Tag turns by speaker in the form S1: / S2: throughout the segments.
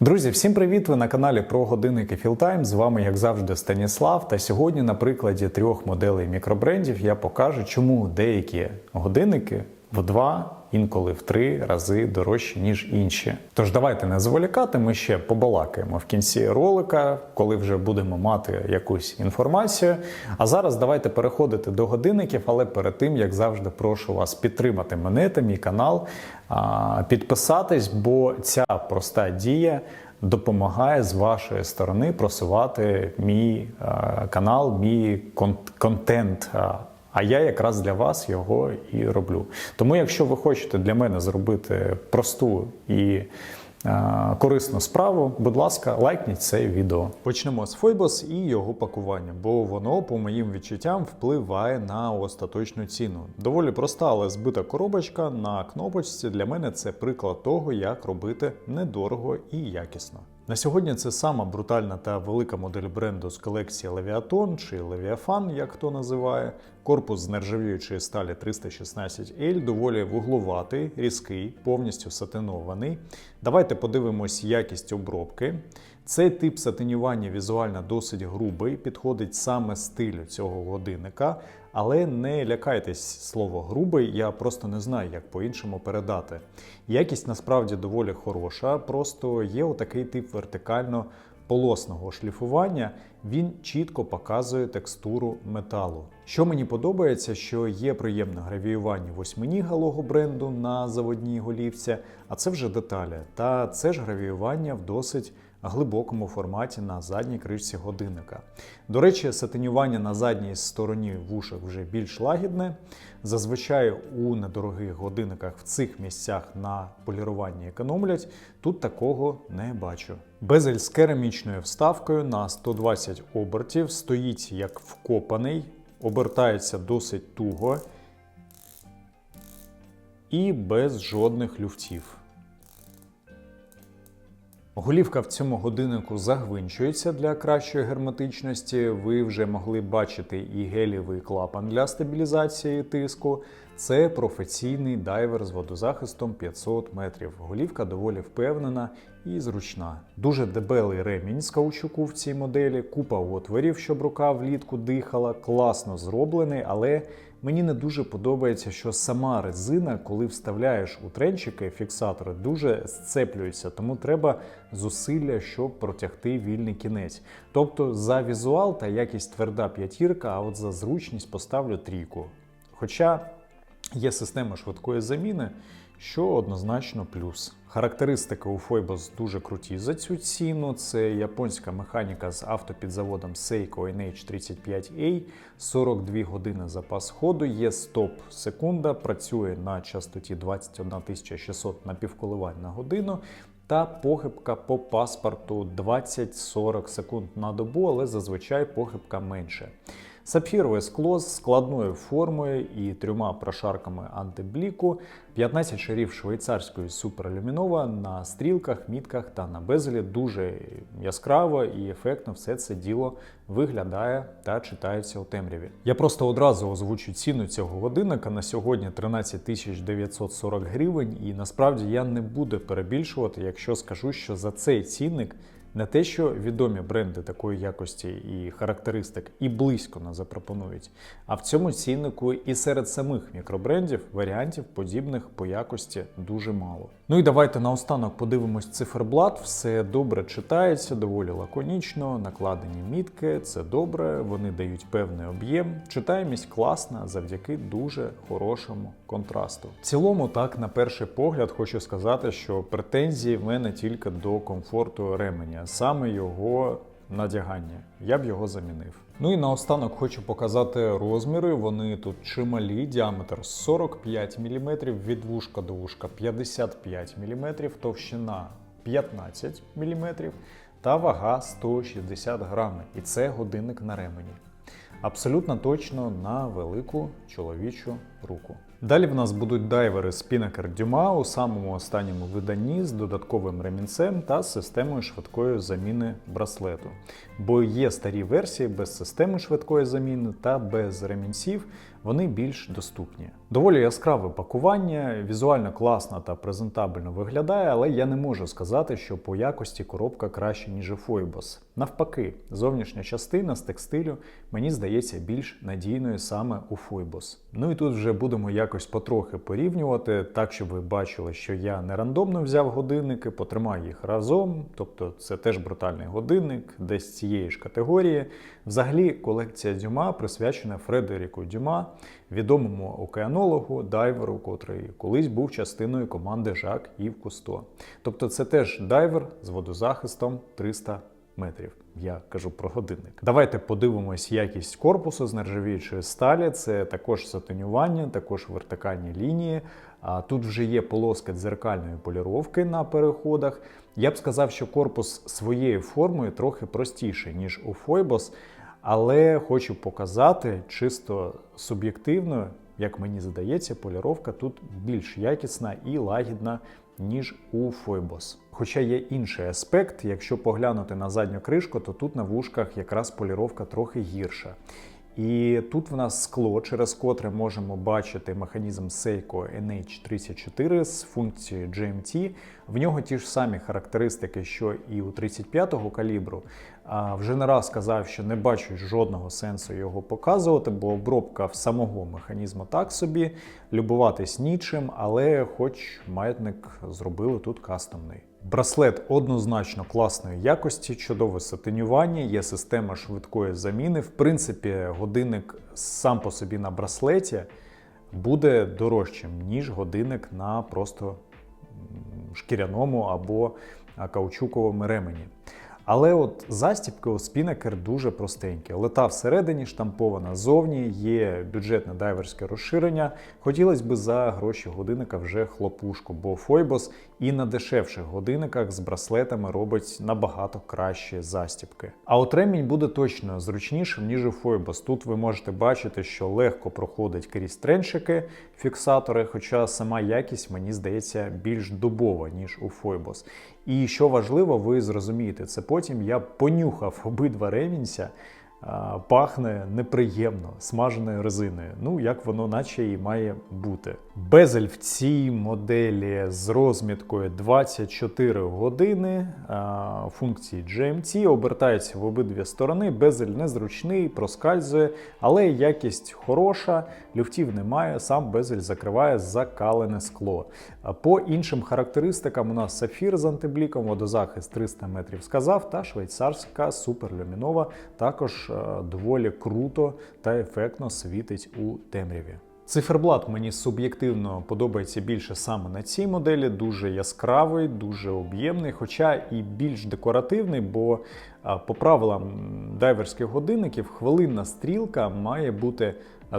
S1: Друзі, всім привіт! Ви на каналі про годинники Філтайм. З вами, як завжди, Станіслав. Та сьогодні, на прикладі трьох моделей мікробрендів, я покажу, чому деякі годинники в два, інколи в три рази дорожчі, ніж інші. Тож давайте не зволікати. Ми ще побалакаємо в кінці ролика, коли вже будемо мати якусь інформацію. А зараз давайте переходити до годинників, але перед тим, як завжди, прошу вас підтримати мене та мій канал, підписатись, бо ця проста дія. Допомагає з вашої сторони просувати мій е, канал, мій кон- контент. А- я якраз для вас його і роблю. Тому, якщо ви хочете для мене зробити просту і е, корисну справу, будь ласка, лайкніть це відео. Почнемо з Фойбос і його пакування, бо воно, по моїм відчуттям, впливає на остаточну ціну. Доволі проста, але збита коробочка на кнопочці для мене це приклад того, як робити недорого і якісно. На сьогодні це сама брутальна та велика модель бренду з колекції Leviathan чи Leviathan, як хто називає. Корпус з нержавіючої сталі 316L доволі вугловатий, різкий, повністю сатинований. Давайте подивимось якість обробки. Цей тип сатинювання візуально досить грубий, підходить саме стилю цього годинника, але не лякайтесь слово грубий, я просто не знаю, як по-іншому передати. Якість насправді доволі хороша, просто є отакий тип вертикально полосного шліфування, він чітко показує текстуру металу. Що мені подобається, що є приємне гравіювання восьмині галого бренду на заводній голівці, а це вже деталі. Та це ж гравіювання в досить глибокому форматі на задній кришці годинника. До речі, сатинювання на задній стороні вушок вже більш лагідне. Зазвичай у недорогих годинниках в цих місцях на поліруванні економлять. Тут такого не бачу. Безель з керамічною вставкою на 120 обертів стоїть як вкопаний, обертається досить туго і без жодних люфтів. Голівка в цьому годиннику загвинчується для кращої герметичності. Ви вже могли бачити і гелівий клапан для стабілізації тиску. Це професійний дайвер з водозахистом 500 метрів. Голівка доволі впевнена і зручна. Дуже дебелий ремінь з каучуку в цій моделі, купа отворів, щоб рука влітку дихала, класно зроблений, але Мені не дуже подобається, що сама резина, коли вставляєш у тренчики фіксатори, дуже сцеплюється, тому треба зусилля, щоб протягти вільний кінець. Тобто за візуал та якість тверда п'ятірка, а от за зручність поставлю трійку. Хоча є система швидкої заміни, що однозначно плюс. Характеристики у Foibos дуже круті за цю ціну. Це японська механіка з автопідзаводом Seiko NH35A, 42 години запас ходу, є стоп секунда, працює на частоті 21600 напівколивань на годину. Та похибка по паспорту 20-40 секунд на добу, але зазвичай похибка менше. Сапфірове скло з складною формою і трьома прошарками антибліку, 15 шарів швейцарської суперлюмінова на стрілках, мітках та на безелі дуже яскраво і ефектно все це діло виглядає та читається у темряві. Я просто одразу озвучу ціну цього годинника на сьогодні 13 940 гривень, і насправді я не буду перебільшувати, якщо скажу, що за цей цінник. Не те, що відомі бренди такої якості і характеристик і близько не запропонують, а в цьому ціннику і серед самих мікробрендів варіантів подібних по якості дуже мало. Ну і давайте наостанок подивимось циферблат. Все добре читається, доволі лаконічно, накладені мітки, це добре, вони дають певний об'єм. Читаємість класна завдяки дуже хорошому контрасту. В цілому, так, на перший погляд, хочу сказати, що претензії в мене тільки до комфорту ременя саме його надягання. Я б його замінив. Ну і наостанок хочу показати розміри. Вони тут чималі, діаметр 45 мм, від вушка до вушка 55 мм, товщина 15 мм та вага 160 грамів. І це годинник на ремені. Абсолютно точно на велику чоловічу руку. Далі в нас будуть дайвери Spinnaker Duma у самому останньому виданні з додатковим ремінцем та системою швидкої заміни браслету. Бо є старі версії без системи швидкої заміни та без ремінців. Вони більш доступні. Доволі яскраве пакування, візуально класно та презентабельно виглядає, але я не можу сказати, що по якості коробка краще, ніж у Фойбос. Навпаки, зовнішня частина з текстилю мені здається більш надійною саме у Фойбос. Ну і тут вже будемо якось потрохи порівнювати, так щоб ви бачили, що я не рандомно взяв годинники, потримаю їх разом, тобто це теж брутальний годинник, десь цієї ж категорії. Взагалі, колекція Дюма присвячена Фредеріку Дюма, відомому океанологу, дайверу, котрий колись був частиною команди Жак Ів Кусто. Тобто, це теж дайвер з водозахистом 300 метрів. Я кажу про годинник. Давайте подивимось якість корпусу з нержавіючої сталі. Це також сатинювання, також вертикальні лінії. А тут вже є полоска дзеркальної поліровки на переходах. Я б сказав, що корпус своєю формою трохи простіший, ніж у Фойбос, але хочу показати чисто суб'єктивно, як мені здається, поліровка тут більш якісна і лагідна, ніж у Фойбос. Хоча є інший аспект, якщо поглянути на задню кришку, то тут на вушках якраз поліровка трохи гірша. І тут в нас скло, через котре можемо бачити механізм Seiko NH34 з функцією GMT. В нього ті ж самі характеристики, що і у 35-го калібру. А вже не раз сказав, що не бачу жодного сенсу його показувати, бо обробка в самого механізму так собі, любуватись нічим, але хоч маятник зробили тут кастомний. Браслет однозначно класної якості, чудове сатинювання, є система швидкої заміни. В принципі, годинник сам по собі на браслеті буде дорожчим, ніж годинник на просто шкіряному або каучуковому ремені. Але от застібки у спінекер дуже простенькі. Лета всередині штампована зовні, є бюджетне дайверське розширення. Хотілося б за гроші годинника вже хлопушку, бо Фойбос і на дешевших годинниках з браслетами робить набагато кращі застібки. А от ремінь буде точно зручнішим, ніж у Фойбос. Тут ви можете бачити, що легко проходить крізь тренчики, фіксатори, хоча сама якість, мені здається, більш дубова, ніж у Фойбос. І що важливо, ви зрозумієте, це потім я понюхав обидва ремінця. Пахне неприємно смаженою резиною. Ну, як воно наче і має бути. Безель в цій моделі з розміткою 24 години функції GMT обертається в обидві сторони. Безель незручний, проскальзує, але якість хороша, люфтів немає, сам безель закриває закалене скло. По іншим характеристикам у нас сафір з антибліком, водозахист 300 метрів сказав, та швейцарська суперлюмінова також доволі круто та ефектно світить у темряві. Циферблат мені суб'єктивно подобається більше саме на цій моделі, дуже яскравий, дуже об'ємний, хоча і більш декоративний, бо по правилам дайверських годинників хвилинна стрілка має бути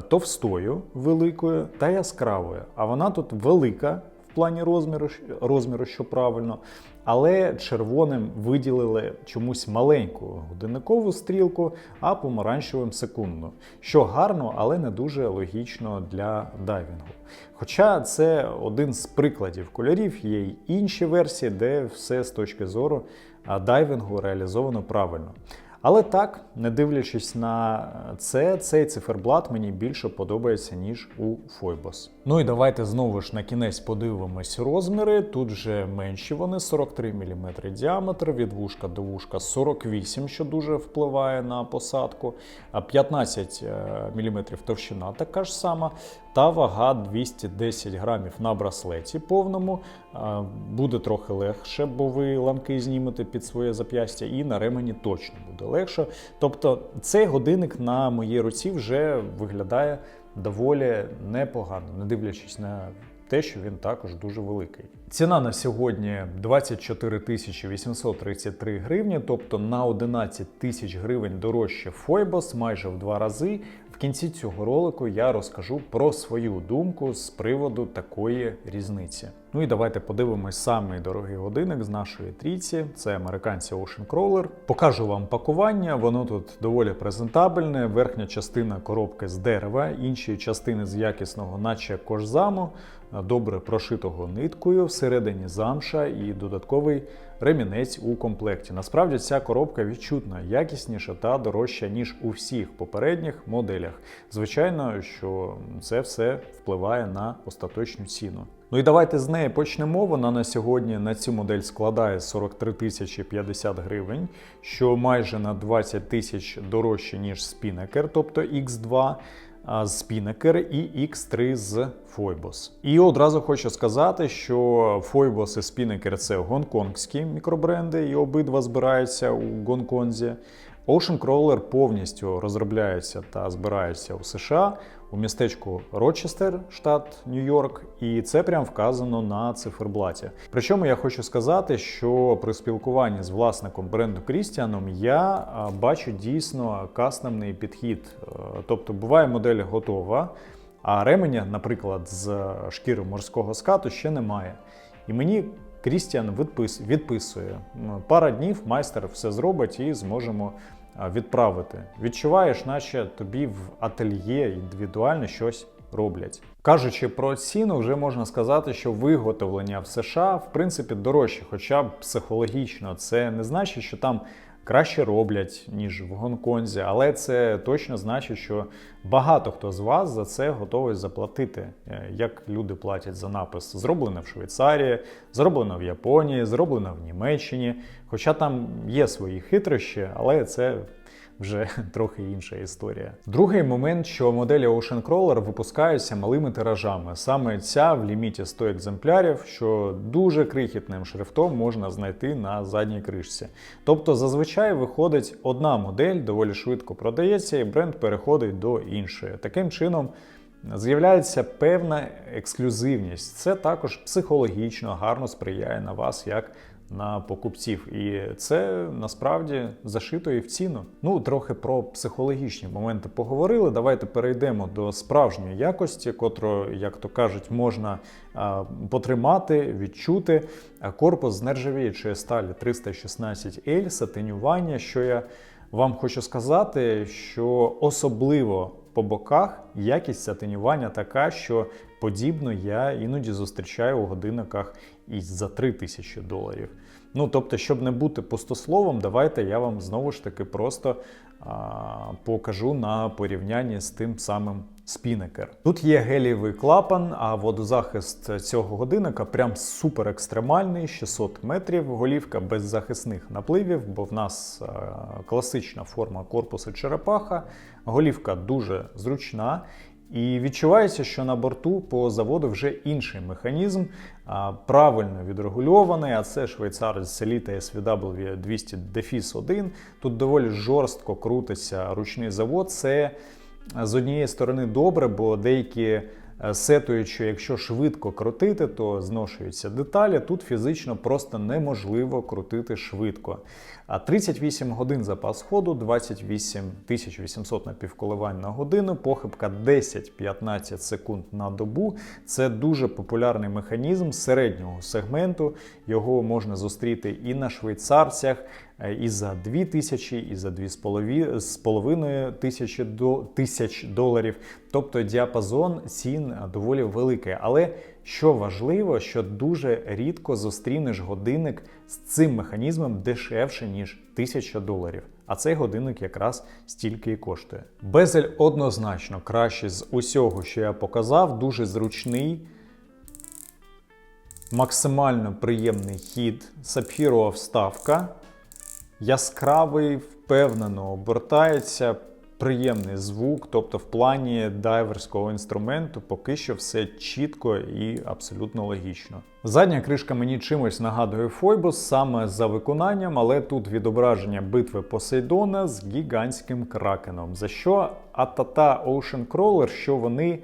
S1: товстою, великою та яскравою. А вона тут велика в плані розміру, розміру, що правильно, але червоним виділили чомусь маленьку годинникову стрілку, а помаранчевим секундну. Що гарно, але не дуже логічно для дайвінгу. Хоча це один з прикладів кольорів, є й інші версії, де все з точки зору дайвінгу реалізовано правильно. Але так, не дивлячись на це, цей циферблат мені більше подобається, ніж у Фойбос. Ну і давайте знову ж на кінець подивимось розміри. Тут вже менші вони 43 мм діаметр, від вушка до вушка 48, що дуже впливає на посадку, 15 мм товщина така ж сама. Та вага 210 грамів на браслеті повному. Буде трохи легше, бо ви ламки знімете під своє зап'ястя, і на ремені точно буде легше. Тобто цей годинник на моїй руці вже виглядає доволі непогано, не дивлячись на те, що він також дуже великий. Ціна на сьогодні 24 тисячі 833 гривні, тобто на 11 тисяч гривень дорожче Фойбос, майже в два рази. В кінці цього ролику я розкажу про свою думку з приводу такої різниці. Ну і давайте подивимось самий дорогий годинник з нашої трійці. Це американці Ocean Crawler. Покажу вам пакування. Воно тут доволі презентабельне. Верхня частина коробки з дерева, інші частини з якісного, наче кожзаму, добре прошитого ниткою, всередині замша і додатковий ремінець у комплекті. Насправді ця коробка відчутна, якісніша та дорожча, ніж у всіх попередніх моделях. Звичайно, що це все впливає на остаточну ціну. Ну і давайте з неї почнемо. Вона на сьогодні на цю модель складає 43 тисячі 50 гривень, що майже на 20 тисяч дорожче, ніж Spinnaker, тобто X2 з Spinnaker і X3 з Foibos. І одразу хочу сказати, що Foibos і Spinnaker – це гонконгські мікробренди, і обидва збираються у Гонконзі. Ocean Crawler повністю розробляється та збирається у США у містечку Рочестер, штат Нью-Йорк, і це прям вказано на циферблаті. Причому я хочу сказати, що при спілкуванні з власником бренду Крістіаном я бачу дійсно кастомний підхід. Е, тобто буває модель готова, а ременя, наприклад, з шкіри морського скату ще немає. І мені Крістіан відпис, відписує. Пара днів майстер все зробить і зможемо відправити. Відчуваєш, наче тобі в ательє індивідуально щось роблять. Кажучи про ціну, вже можна сказати, що виготовлення в США в принципі дорожче, хоча б психологічно. Це не значить, що там краще роблять, ніж в Гонконзі, але це точно значить, що багато хто з вас за це готовий заплатити, е, як люди платять за напис. Зроблено в Швейцарії, зроблено в Японії, зроблено в Німеччині. Хоча там є свої хитрощі, але це вже трохи інша історія. Другий момент, що моделі Ocean Crawler випускаються малими тиражами. Саме ця в ліміті 100 екземплярів, що дуже крихітним шрифтом можна знайти на задній кришці. Тобто зазвичай виходить одна модель, доволі швидко продається, і бренд переходить до іншої. Таким чином. З'являється певна ексклюзивність. Це також психологічно гарно сприяє на вас як на покупців, і це насправді зашито і в ціну. Ну, трохи про психологічні моменти поговорили. Давайте перейдемо до справжньої якості, котру, як то кажуть, можна потримати, відчути. Корпус з нержавіючої сталі 316L, сатинювання, що я вам хочу сказати, що особливо по боках якість сатинювання така, що подібно я іноді зустрічаю у годинниках і за 3 тисячі доларів. Ну, тобто, щоб не бути пустословом, давайте я вам знову ж таки просто а, покажу на порівнянні з тим самим спінекер. Тут є гелієвий клапан, а водозахист цього годинника прям супер екстремальний, 600 метрів, голівка без захисних напливів, бо в нас а, класична форма корпусу черепаха, голівка дуже зручна. І відчувається, що на борту по заводу вже інший механізм, правильно відрегульований, а це швейцарець Selita SVW 200 Defis 1. Тут доволі жорстко крутиться ручний завод. Це з однієї сторони добре, бо деякі Е, сетуючи, якщо швидко крутити, то зношуються деталі. Тут фізично просто неможливо крутити швидко. А 38 годин запас ходу, 28 800 напівколивань на годину, похибка 10-15 секунд на добу. Це дуже популярний механізм середнього сегменту. Його можна зустріти і на швейцарцях. Е, і за 2 тисячі, і за 2,5 тисячі до тисяч доларів. Тобто діапазон цін доволі великий. Але що важливо, що дуже рідко зустрінеш годинник з цим механізмом дешевше, ніж 1000 доларів. А цей годинник якраз стільки і коштує. Безель однозначно кращий з усього, що я показав, дуже зручний. Максимально приємний хід, сапфірова вставка яскравий, впевнено обертається. Приємний звук, тобто в плані дайверського інструменту поки що все чітко і абсолютно логічно. Задня кришка мені чимось нагадує Фойбус саме за виконанням, але тут відображення битви Посейдона з гігантським кракеном, за що Атата Ocean Crawler, що вони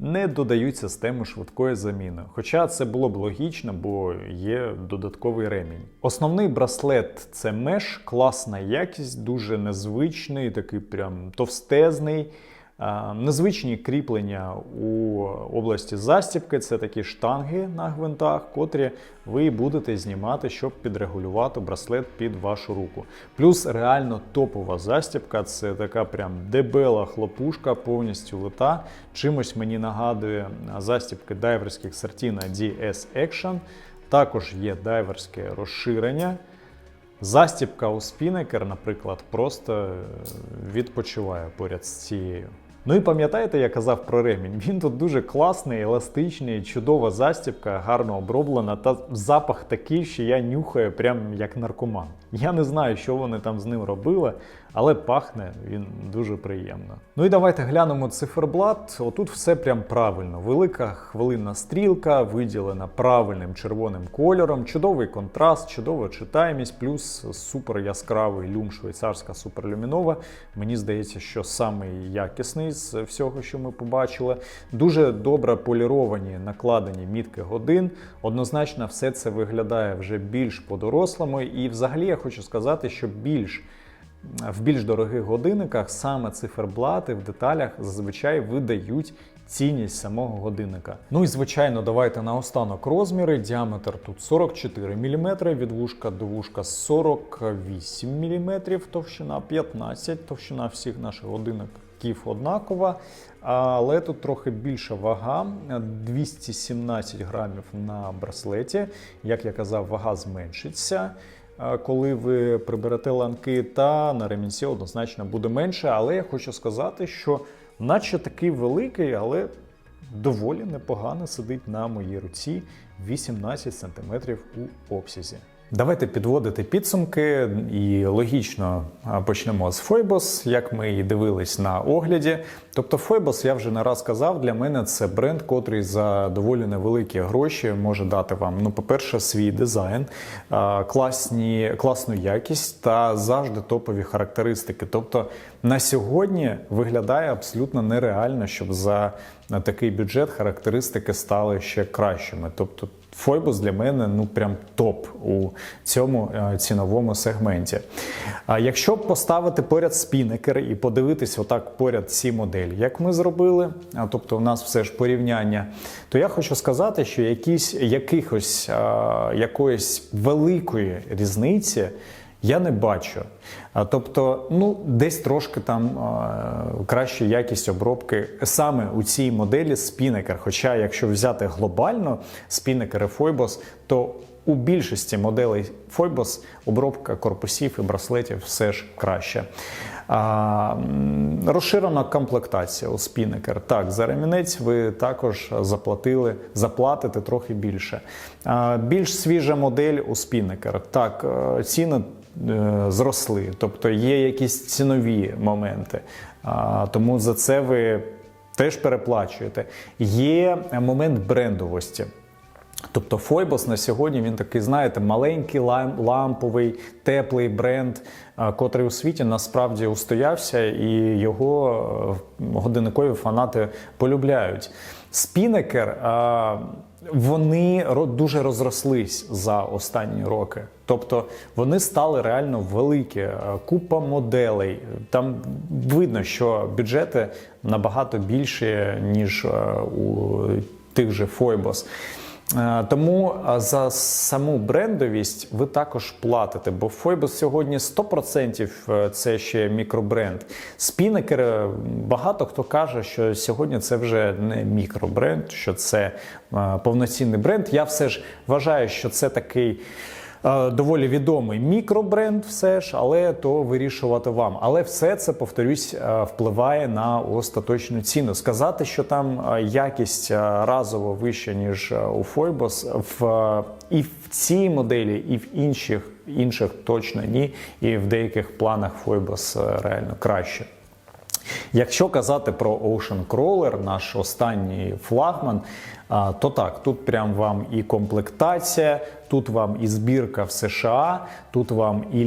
S1: не додають систему швидкої заміни. Хоча це було б логічно, бо є додатковий ремінь. Основний браслет це меш, класна якість, дуже незвичний, такий прям товстезний. Незвичні кріплення у області застібки це такі штанги на гвинтах, котрі ви будете знімати, щоб підрегулювати браслет під вашу руку. Плюс реально топова застібка це така прям дебела хлопушка, повністю лита. Чимось мені нагадує застібки дайверських Sartina DS Action. Також є дайверське розширення. Застібка у спінекер, наприклад, просто е, відпочиває поряд з цією. Ну і пам'ятаєте, я казав про ремінь? Він тут дуже класний, еластичний, чудова застібка, гарно оброблена, та запах такий, що я нюхаю прям як наркоман. Я не знаю, що вони там з ним робили, але пахне він дуже приємно. Ну і давайте глянемо циферблат. Отут все прям правильно. Велика хвилинна стрілка, виділена правильним червоним кольором, чудовий контраст, чудова читаємість, плюс супер яскравий люм швейцарська суперлюмінова. Мені здається, що самий якісний з всього, що ми побачили. Дуже добре поліровані накладені мітки годин. Однозначно, все це виглядає вже більш по-дорослому. І взагалі я хочу сказати, що більш в більш дорогих годинниках саме циферблати в деталях зазвичай видають цінність самого годинника. Ну і звичайно, давайте наостанок розміри. Діаметр тут 44 мм, від вушка до вушка 48 мм, товщина 15, товщина всіх наших годинників однакова. Але тут трохи більша вага 217 грамів на браслеті. Як я казав, вага зменшиться. Коли ви приберете ланки, та на ремінці однозначно буде менше. Але я хочу сказати, що наче такий великий, але доволі непогано сидить на моїй руці 18 см у обсязі. Давайте підводити підсумки і логічно почнемо з Foibos, як ми і дивились на огляді. Тобто Foibos, я вже не раз казав, для мене це бренд, котрий за доволі невеликі гроші може дати вам, ну, по-перше, свій дизайн, класні, класну якість та завжди топові характеристики. Тобто на сьогодні виглядає абсолютно нереально, щоб за такий бюджет характеристики стали ще кращими. Тобто Фойбус для мене ну прям топ у цьому е, ціновому сегменті. А якщо поставити поряд спінекер і подивитись отак поряд ці моделі, як ми зробили, а тобто у нас все ж порівняння, то я хочу сказати, що якісь якихось а, якоїсь великої різниці. Я не бачу. Тобто, ну, десь трошки там краща якість обробки саме у цій моделі Spinnaker. Хоча, якщо взяти глобально Spinnaker і Foibos, то у більшості моделей Foibos обробка корпусів і браслетів все ж краща. А, розширена комплектація у Spinnaker. Так, за ремінець ви також заплатили, заплатите трохи більше. А, більш свіжа модель у Spinnaker. Так, е, ціни зросли, тобто є якісь цінові моменти. Тому за це ви теж переплачуєте. Є момент брендовості. Тобто Фойбос на сьогодні він такий, знаєте, маленький лам- ламповий, теплий бренд, котрий у світі насправді устоявся, і його е, годинникові фанати полюбляють. Спінекер вони дуже розрослись за останні роки. Тобто вони стали реально великі, е, купа моделей. Там видно, що бюджети набагато більші, ніж е, у тих же Фойбос. Е, Тому е, за саму брендовість ви також платите, бо Фойбус сьогодні 100% е, це ще мікробренд. Спінекер багато хто каже, що сьогодні це вже не мікробренд, що це повноцінний бренд. Я все ж вважаю, що це такий. Е, Доволі відомий мікробренд, все ж, але то вирішувати вам. Але все це, повторюсь, е, впливає на остаточну ціну. Сказати, що там е, якість разово вища, ніж у Foibos, в і в цій моделі, і в інших інших точно ні. І в деяких планах е, реально краще. Якщо казати про Ocean Crawler, наш останній флагман, то так, тут прям вам і комплектація, тут вам і збірка в США, тут вам і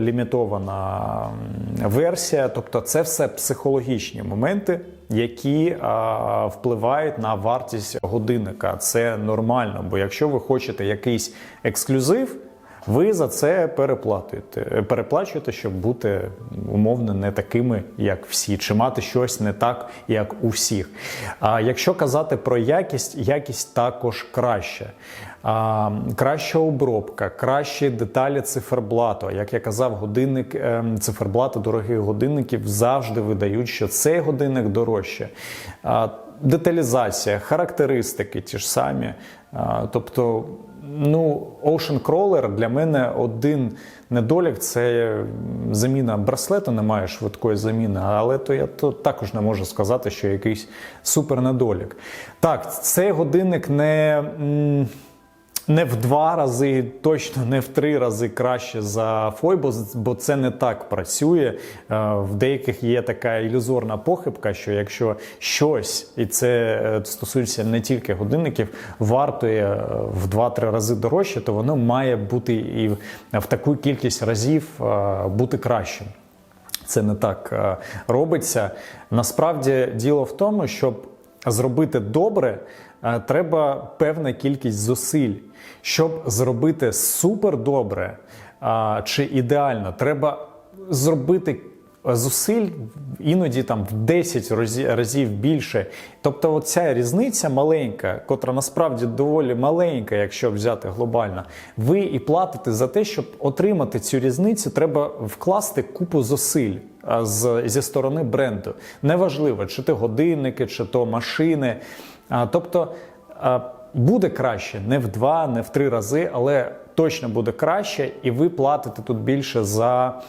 S1: лімітована версія. Тобто, це все психологічні моменти, які впливають на вартість годинника. Це нормально, бо якщо ви хочете якийсь ексклюзив. Ви за це переплатуєте, переплачуєте, щоб бути умовно не такими, як всі, чи мати щось не так, як у всіх. А якщо казати про якість, якість також краща. А, краща обробка, кращі деталі циферблату. Як я казав, годинник ем, циферблати дорогих годинників завжди видають, що цей годинник дорожче. А, деталізація, характеристики ті ж самі. Тобто, ну, Ocean Crawler для мене один недолік це заміна браслету, немає швидкої заміни, але то я то також не можу сказати, що якийсь супер недолік. Так, цей годинник не. Не в два рази, точно не в три рази краще за Фойбос, бо це не так працює. Е, В деяких є така ілюзорна похибка, що якщо щось, і це е, стосується не тільки годинників, вартує е, в 2-3 рази дорожче, то воно має бути і в таку кількість разів бути кращим. Це не так робиться. Насправді діло в тому, щоб зробити добре, треба певна кількість зусиль. Щоб зробити супер добре чи ідеально, треба зробити зусиль іноді там в 10 разів більше. Тобто, оця різниця маленька, котра насправді доволі маленька, якщо взяти глобально, ви і платите за те, щоб отримати цю різницю, треба вкласти купу зусиль з, зі сторони бренду. Неважливо, чи то годинники, чи то машини. Тобто. Буде краще не в два, не в три рази, але точно буде краще, і ви платите тут більше за,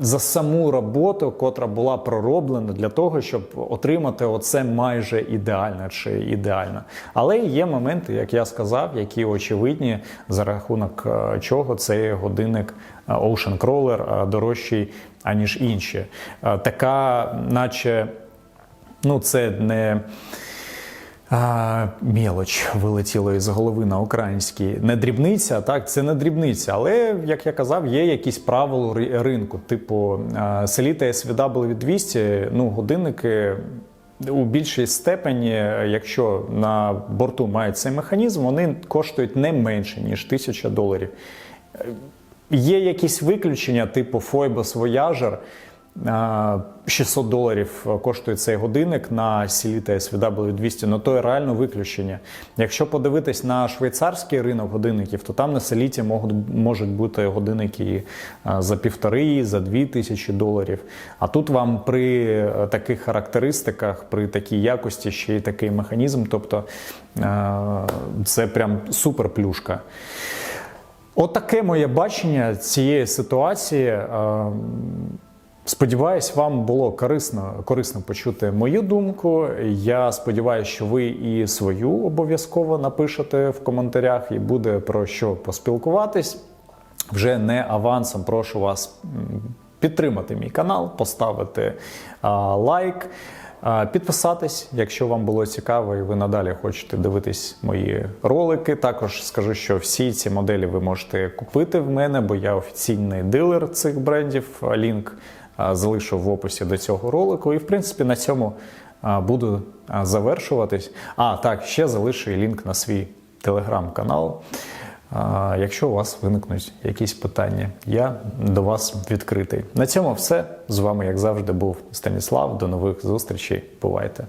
S1: за саму роботу, котра була пророблена для того, щоб отримати оце майже ідеально чи ідеально. Але є моменти, як я сказав, які очевидні, за рахунок чого цей годинник Ocean Crawler дорожчий аніж інші. Така, наче, ну це не. А, мелоч вилетіло із голови на українській. Не дрібниця, так, це не дрібниця. Але, як я казав, є якісь правила ринку. Типу а, Selita SVW 200, ну, годинники у більшій степені, якщо на борту мають цей механізм, вони коштують не менше, ніж 1000 доларів. Є якісь виключення, типу Phoibos Voyager. А, 600 доларів коштує цей годинник на Silita SVW 200, ну то є реально виключення. Якщо подивитись на швейцарський ринок годинників, то там на Селіті можуть, бути годинники за півтори, за дві тисячі доларів. А тут вам при е, таких характеристиках, при такій якості ще й такий механізм, тобто це прям супер плюшка. Отаке моє бачення цієї ситуації. Сподіваюсь, вам було корисно, корисно почути мою думку. Я сподіваюся, що ви і свою обов'язково напишете в коментарях, і буде про що поспілкуватись. Вже не авансом прошу вас підтримати мій канал, поставити а, лайк. А, Підписатись, якщо вам було цікаво і ви надалі хочете дивитись мої ролики. Також скажу, що всі ці моделі ви можете купити в мене, бо я офіційний дилер цих брендів. Лінк залишу в описі до цього ролику. І в принципі на цьому буду завершуватись. А так, ще залишу лінк на свій телеграм-канал. Якщо у вас виникнуть якісь питання, я до вас відкритий. На цьому все. З вами, як завжди, був Станіслав. До нових зустрічей. Бувайте!